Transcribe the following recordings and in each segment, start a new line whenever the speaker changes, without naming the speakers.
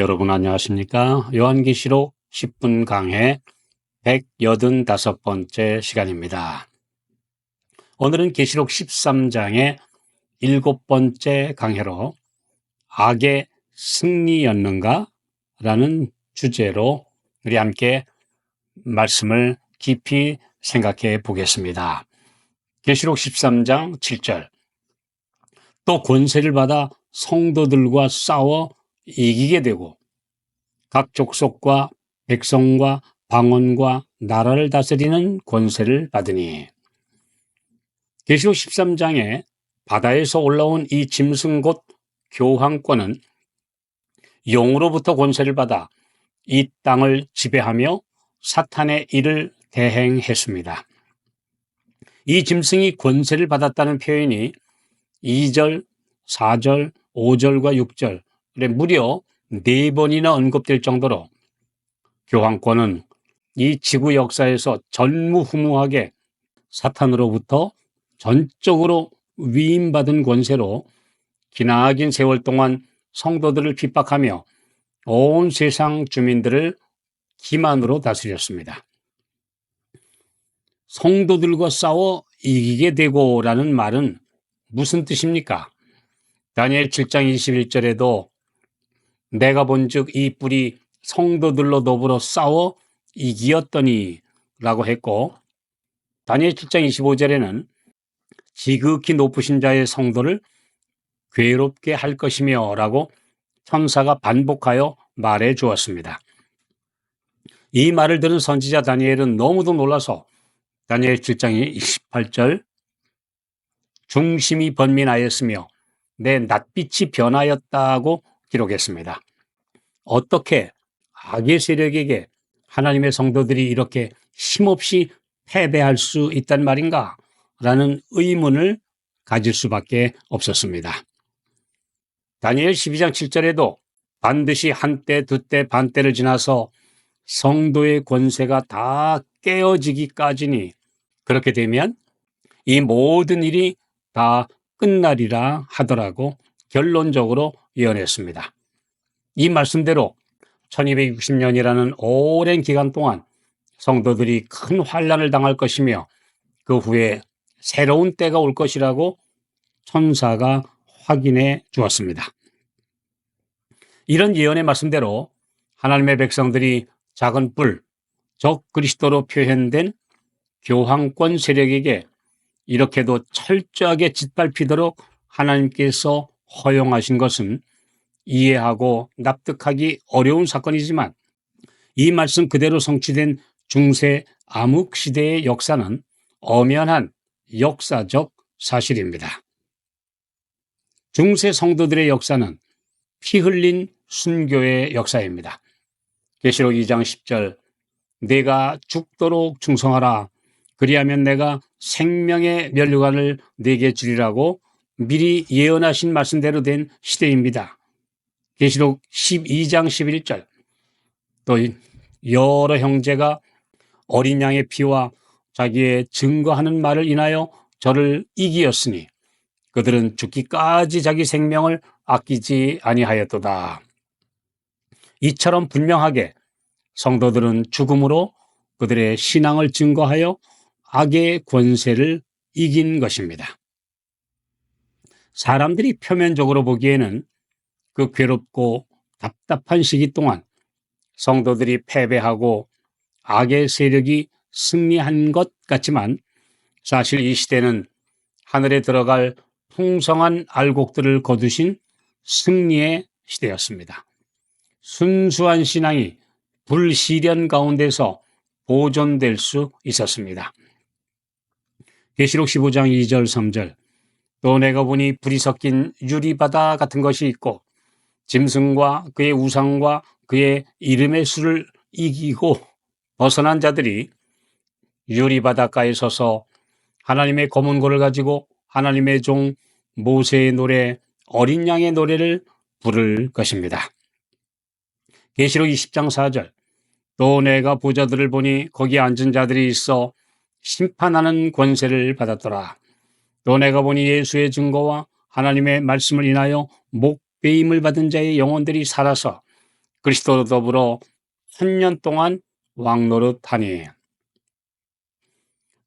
여러분 안녕하십니까? 요한계시록 10분 강해 185번째 시간입니다. 오늘은 계시록 13장의 일곱 번째 강해로 악의 승리였는가? 라는 주제로 우리 함께 말씀을 깊이 생각해 보겠습니다. 계시록 13장 7절 또 권세를 받아 성도들과 싸워 이기게 되고 각 족속과 백성과 방언과 나라를 다스리는 권세를 받으니 계시록 13장에 바다에서 올라온 이 짐승 곧 교황권은 용으로부터 권세를 받아 이 땅을 지배하며 사탄의 일을 대행했습니다. 이 짐승이 권세를 받았다는 표현이 2절, 4절, 5절과 6절에 무려 4번이나 언급될 정도로 교황권은 이 지구 역사에서 전무후무하게 사탄으로부터 전적으로 위임받은 권세로 기나긴 세월 동안 성도들을 핍박하며 온 세상 주민들을 기만으로 다스렸습니다. 성도들과 싸워 이기게 되고라는 말은 무슨 뜻입니까? 다니엘 7장 21절에도 내가 본즉 이 뿔이 성도들로 더불어 싸워 이기었더니 라고 했고 다니엘 7장 25절에는 지극히 높으신 자의 성도를 괴롭게 할 것이며 라고 천사가 반복하여 말해 주었습니다. 이 말을 들은 선지자 다니엘은 너무도 놀라서 다니엘 7장 28절 중심이 번민하였으며 내 낯빛이 변하였다고 기록했습니다. 어떻게 악의 세력에게 하나님의 성도들이 이렇게 힘없이 패배할 수 있단 말인가? 라는 의문을 가질 수밖에 없었습니다. 다니엘 12장 7절에도 반드시 한때, 두때, 반때를 지나서 성도의 권세가 다 깨어지기까지니 그렇게 되면 이 모든 일이 다 끝나리라 하더라고 결론적으로 예언했습니다. 이 말씀대로 1260년이라는 오랜 기간 동안 성도들이 큰 환란을 당할 것이며 그 후에 새로운 때가 올 것이라고 천사가 확인해 주었습니다. 이런 예언의 말씀대로 하나님의 백성들이 작은 뿔, 적 그리스도로 표현된 교황권 세력에게 이렇게도 철저하게 짓밟히도록 하나님께서 허용하신 것은 이해하고 납득하기 어려운 사건이지만 이 말씀 그대로 성취된 중세 암흑 시대의 역사는 엄연한 역사적 사실입니다. 중세 성도들의 역사는 피 흘린 순교의 역사입니다. 계시록 2장 10절 내가 죽도록 충성하라 그리하면 내가 생명의 면류관을 내게 주리라고 미리 예언하신 말씀대로 된 시대입니다. 계시록 12장 11절 또 여러 형제가 어린 양의 피와 자기의 증거하는 말을 인하여 저를 이기었으니 그들은 죽기까지 자기 생명을 아끼지 아니하였도다. 이처럼 분명하게 성도들은 죽음으로 그들의 신앙을 증거하여 악의 권세를 이긴 것입니다. 사람들이 표면적으로 보기에는 그 괴롭고 답답한 시기 동안 성도들이 패배하고 악의 세력이 승리한 것 같지만 사실 이 시대는 하늘에 들어갈 풍성한 알곡들을 거두신 승리의 시대였습니다. 순수한 신앙이 불시련 가운데서 보존될 수 있었습니다. 계시록 15장 2절 3절 또 내가 보니 불이 섞인 유리바다 같은 것이 있고 짐승과 그의 우상과 그의 이름의 수를 이기고 벗어난 자들이 유리바닷가에 서서 하나님의 검은 고를 가지고 하나님의 종 모세의 노래 어린 양의 노래를 부를 것입니다. 계시록 20장 4절 또 내가 보자들을 보니 거기 앉은 자들이 있어 심판하는 권세를 받았더라. 또 내가 보니 예수의 증거와 하나님의 말씀을 인하여 목 베임을 받은 자의 영혼들이 살아서 그리스도로 더불어 천년 동안 왕노릇하니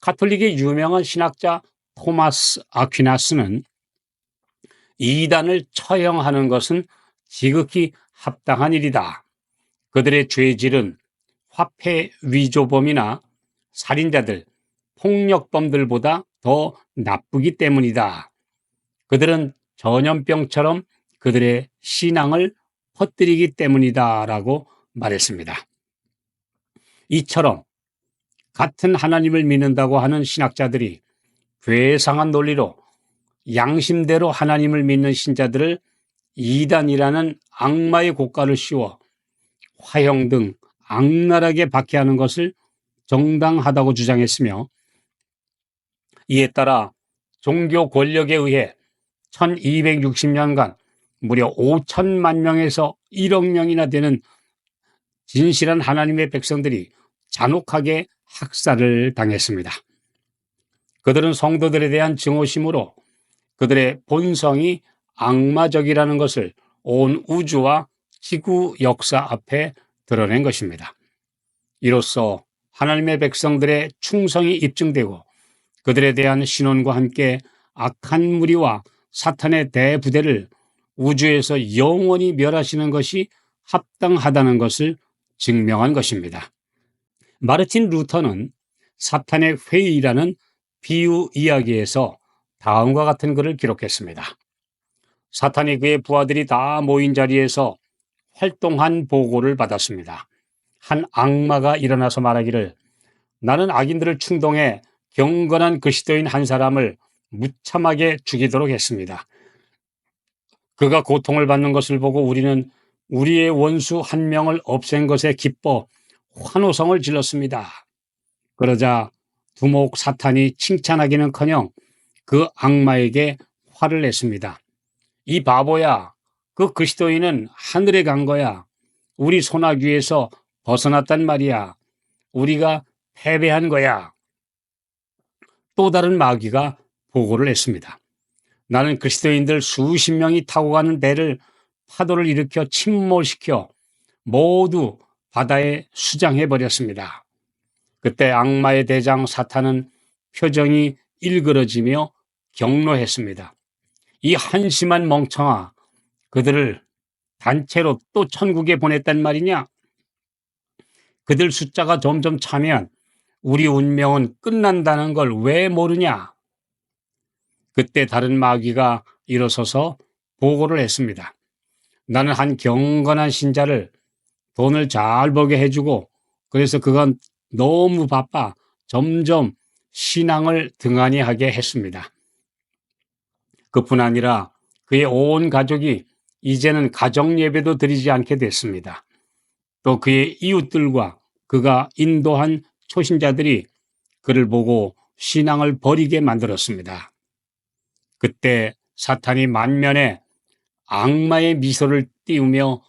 가톨릭의 유명한 신학자 토마스 아퀴나스는 이단을 처형하는 것은 지극히 합당한 일이다. 그들의 죄질은 화폐 위조범이나 살인자들, 폭력범들보다 더 나쁘기 때문이다. 그들은 전염병처럼 그들의 신앙을 퍼뜨리기 때문이다. 라고 말했습니다. 이처럼 같은 하나님을 믿는다고 하는 신학자들이 괴상한 논리로 양심대로 하나님을 믿는 신자들을 이단이라는 악마의 고가를 씌워 화형 등 악랄하게 박해하는 것을 정당하다고 주장했으며 이에 따라 종교 권력에 의해 1260년간 무려 5천만 명에서 1억 명이나 되는 진실한 하나님의 백성들이 잔혹하게 학살을 당했습니다. 그들은 성도들에 대한 증오심으로 그들의 본성이 악마적이라는 것을 온 우주와 지구 역사 앞에 드러낸 것입니다. 이로써 하나님의 백성들의 충성이 입증되고 그들에 대한 신원과 함께 악한 무리와 사탄의 대부대를 우주에서 영원히 멸하시는 것이 합당하다는 것을 증명한 것입니다. 마르틴 루터는 사탄의 회의라는 비유 이야기에서 다음과 같은 글을 기록했습니다. 사탄이 그의 부하들이 다 모인 자리에서 활동한 보고를 받았습니다. 한 악마가 일어나서 말하기를 나는 악인들을 충동해 경건한 그리스도인 한 사람을 무참하게 죽이도록 했습니다. 그가 고통을 받는 것을 보고 우리는 우리의 원수 한 명을 없앤 것에 기뻐 환호성을 질렀습니다. 그러자 두목 사탄이 칭찬하기는커녕 그 악마에게 화를 냈습니다. 이 바보야, 그 그리스도인은 하늘에 간 거야. 우리 소나귀에서 벗어났단 말이야. 우리가 패배한 거야. 또 다른 마귀가 보고를 했습니다. 나는 그리스도인들 수십 명이 타고 가는 배를 파도를 일으켜 침몰시켜 모두 바다에 수장해 버렸습니다. 그때 악마의 대장 사탄은 표정이 일그러지며 경로했습니다. 이 한심한 멍청아, 그들을 단체로 또 천국에 보냈단 말이냐? 그들 숫자가 점점 차면 우리 운명은 끝난다는 걸 왜 모르냐? 그때 다른 마귀가 일어서서 보고를 했습니다. 나는 한 경건한 신자를 돈을 잘 벌게 해주고 그래서 그건 너무 바빠 점점 신앙을 등한히 하게 했습니다. 그뿐 아니라 그의 온 가족이 이제는 가정 예배도 드리지 않게 됐습니다. 또 그의 이웃들과 그가 인도한 초신자들이 그를 보고 신앙을 버리게 만들었습니다. 그때 사탄이 만면에 악마의 미소를 띄우며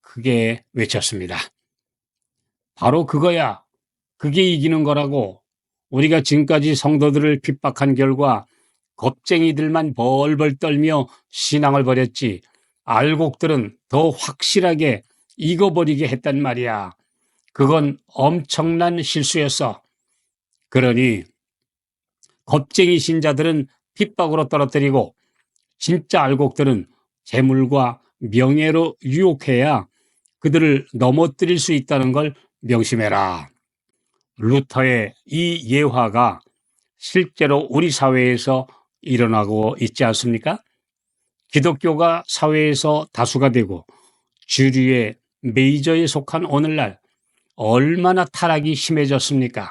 크게 외쳤습니다. 바로 그거야. 그게 이기는 거라고. 우리가 지금까지 성도들을 핍박한 결과 겁쟁이들만 벌벌 떨며 신앙을 버렸지 알곡들은 더 확실하게 익어버리게 했단 말이야. 그건 엄청난 실수였어. 그러니 겁쟁이 신자들은 핍박으로 떨어뜨리고 진짜 알곡들은 재물과 명예로 유혹해야 그들을 넘어뜨릴 수 있다는 걸 명심해라. 루터의 이 예화가 실제로 우리 사회에서 일어나고 있지 않습니까? 기독교가 사회에서 다수가 되고 주류의 메이저에 속한 오늘날 얼마나 타락이 심해졌습니까?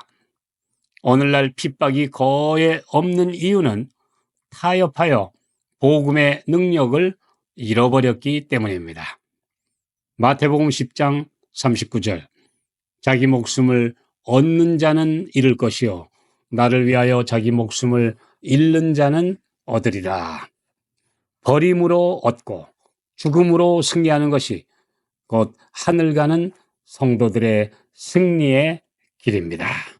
오늘날 핍박이 거의 없는 이유는 타협하여 복음의 능력을 잃어버렸기 때문입니다. 마태복음 10장 39절 자기 목숨을 얻는 자는 잃을 것이요 나를 위하여 자기 목숨을 잃는 자는 얻으리라. 버림으로 얻고 죽음으로 승리하는 것이 곧 하늘 가는 성도들의 승리의 길입니다.